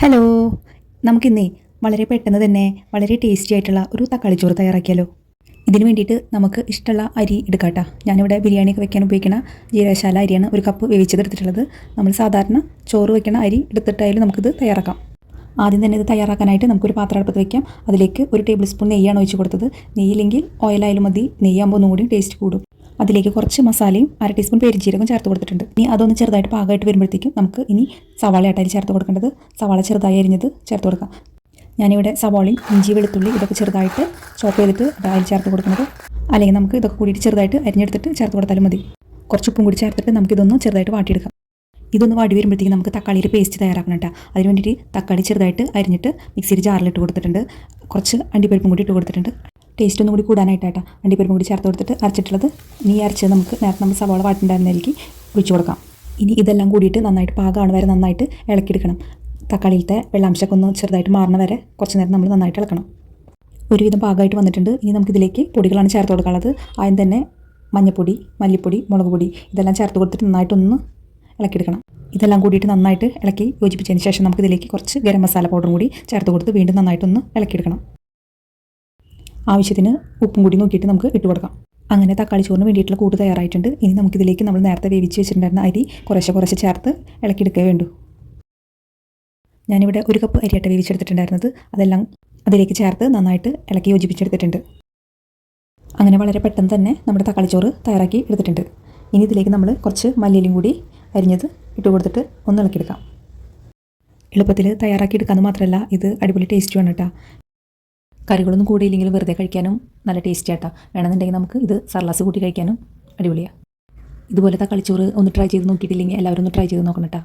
Hello നമുക്കിന്നേ വളരെ പെട്ടെന്ന് തന്നെ വളരെ ടേസ്റ്റി ആയിട്ടുള്ള ഒരു തക്കാളി ചോറ് തയ്യാറാക്കിയാലോ. ഇതിന് വേണ്ടിയിട്ട് നമുക്ക് ഇഷ്ടമുള്ള അരി എടുക്കാട്ടോ. ഞാനിവിടെ ബിരിയാണിയൊക്കെ വെക്കാൻ ഉപയോഗിക്കുന്ന ജീരകശാല അരിയാണ് ഒരു കപ്പ് വേവിച്ചതെടുത്തിട്ടുള്ളത് നമ്മൾ സാധാരണ ചോറ് വെക്കണ അരി എടുത്തിട്ടായാലും നമുക്കിത് തയ്യാറാക്കാം. ആദ്യം തന്നെ ഇത് തയ്യാറാക്കാനായിട്ട് നമുക്കൊരു പാത്രം എടുത്ത് വയ്ക്കാം അതിലേക്ക് ഒരു ടേബിൾ സ്പൂൺ നെയ്യാണ് ഒഴിച്ച് കൊടുത്തത്. നെയ്യില്ലെങ്കിൽ ഓയിലായാലും മതി. നെയ്യാകുമ്പോൾ ഒന്നും കൂടി ടേസ്റ്റ് കൂടും. അതിലേക്ക് കുറച്ച് മസാലയും അര ടീസ്പൂൺ പെരിജീരകം ചേർത്ത് കൊടുത്തിട്ടുണ്ട്. ഇനി അതൊന്ന് ചെറുതായിട്ട് പാകമായിട്ട് വരുമ്പോഴത്തേക്കും നമുക്ക് ഇനി സവാളയായിട്ട് ചേർത്ത് കൊടുക്കേണ്ടത് സവാള ചെറുതായി അരിഞ്ഞത് ചേർത്ത് കൊടുക്കാം. ഞാനിവിടെ സവാളയും ഇഞ്ചി വെളുത്തുള്ളി ഇതൊക്കെ ചെറുതായിട്ട് ചോപ്പ് ചെയ്തിട്ട് അതിൽ ചേർത്ത് കൊടുക്കുന്നത്. അല്ലെങ്കിൽ നമുക്ക് ഇതൊക്കെ കൂടിയിട്ട് ചെറുതായിട്ട് അരിഞ്ഞെടുത്തിട്ട് ചേർത്ത് കൊടുത്താലും മതി. കുറച്ച് ഉപ്പും കൂടി ചേർത്തിട്ട് നമുക്കിതൊന്ന് ചെറുതായിട്ട് വാട്ടിയെടുക്കാം. ഇതൊന്ന് വാടി വരുമ്പോഴത്തേക്കും നമുക്ക് തക്കാളിയുടെ പേസ്റ്റ് തയ്യാറാക്കണം കേട്ടോ. അതിന് വേണ്ടിയിട്ട് തക്കാളി ചെറുതായിട്ട് അരിഞ്ഞിട്ട് മിക്സിയിൽ ജാറിലിട്ട് കൊടുത്തിട്ടുണ്ട്. കുറച്ച് അണ്ടിപ്പരിപ്പും കൂടി ഇട്ട് കൊടുത്തിട്ടുണ്ട്. ടേസ്റ്റ് ഒന്നും കൂടി കൂടാനായിട്ടാണ് അണ്ടിപ്പരിപ്പും കൂടി ചേർത്ത് കൊടുത്തിട്ട് അരച്ചിട്ടുള്ളത്. ഇനി അരച്ചത് നമുക്ക് നേരത്തെ നമ്മൾ സവാള വാട്ടുണ്ടായിരുന്നതിലേക്ക് ഒഴിച്ചു കൊടുക്കാം. ഇനി ഇതെല്ലാം കൂടിയിട്ട് നന്നായിട്ട് പാകമാണ് വരെ നന്നായിട്ട് ഇളക്കിയെടുക്കണം. തക്കാളിയിലത്തെ വെള്ളാംശമൊക്കെ ഒന്ന് ചെറുതായിട്ട് മാറണ വരെ കുറച്ച് നേരം നമ്മൾ നന്നായിട്ട് ഇളക്കണം. ഒരുവിധം പാകമായിട്ട് വന്നിട്ടുണ്ട്. ഇനി നമുക്കിതിലേക്ക് പൊടികളാണ് ചേർത്ത് കൊടുക്കാനുള്ളത്. ആദ്യം തന്നെ മഞ്ഞൾപ്പൊടി മല്ലിപ്പൊടി മുളക് പൊടി ഇതെല്ലാം ചേർത്ത് കൊടുത്തിട്ട് നന്നായിട്ടൊന്ന് ഇളക്കിയെടുക്കണം. ഇതെല്ലാം കൂടിയിട്ട് നന്നായിട്ട് ഇളക്കി യോജിപ്പിച്ചതിന് ശേഷം നമുക്കിതിലേക്ക് കുറച്ച് ഗരം മസാല പൗഡറും കൂടി ചേർത്ത് കൊടുത്ത് വീണ്ടും നന്നായിട്ടൊന്ന് ഇളക്കിയെടുക്കണം. ആവശ്യത്തിന് ഉപ്പും കൂടി നോക്കിയിട്ട് നമുക്ക് ഇട്ട് കൊടുക്കാം. അങ്ങനെ തക്കാളി ചോറിന് വേണ്ടിയിട്ടുള്ള കൂട്ട് തയ്യാറായിട്ടുണ്ട്. ഇനി നമുക്കിതിലേക്ക് നമ്മൾ നേരത്തെ വേവിച്ച് വെച്ചിട്ടുണ്ടായിരുന്ന അരി കുറേശ്ശെ കുറേശ്ശെ ചേർത്ത് ഇളക്കിയെടുക്കേ വേണ്ടു. ഞാനിവിടെ ഒരു കപ്പ് അരിയാട്ട വേവിച്ചെടുത്തിട്ടുണ്ടായിരുന്നത്. അതെല്ലാം അതിലേക്ക് ചേർത്ത് നന്നായിട്ട് ഇളക്കി യോജിപ്പിച്ചെടുത്തിട്ടുണ്ട്. അങ്ങനെ വളരെ പെട്ടെന്ന് തന്നെ നമ്മുടെ തക്കാളിച്ചോറ് തയ്യാറാക്കി എടുത്തിട്ടുണ്ട്. ഇനി ഇതിലേക്ക് നമ്മൾ കുറച്ച് മല്ലിയിലും കൂടി അരിഞ്ഞത് ഇട്ട് കൊടുത്തിട്ട് ഒന്ന് ഇളക്കിയെടുക്കാം. എളുപ്പത്തിൽ തയ്യാറാക്കി എടുക്കാമെന്ന് മാത്രമല്ല ഇത് അടിപൊളി ടേസ്റ്റുമാണ് കേട്ടോ. കറികളൊന്നും കൂടിയില്ലെങ്കിലും വെറുതെ കഴിക്കാനും നല്ല ടേസ്റ്റി ആട്ടാ. വേണമെന്നുണ്ടെങ്കിൽ നമുക്ക് ഇത് സർലാസ് കൂട്ടി കഴിക്കാനും അടിപൊളിയാണ് ഇതുപോലെ തക്കാളിച്ചോറ് ഒന്ന് ട്രൈ ചെയ്ത് നോക്കിയിട്ടില്ലെങ്കിൽ എല്ലാവരും ഒന്ന് ട്രൈ ചെയ്ത് നോക്കണം കേട്ടോ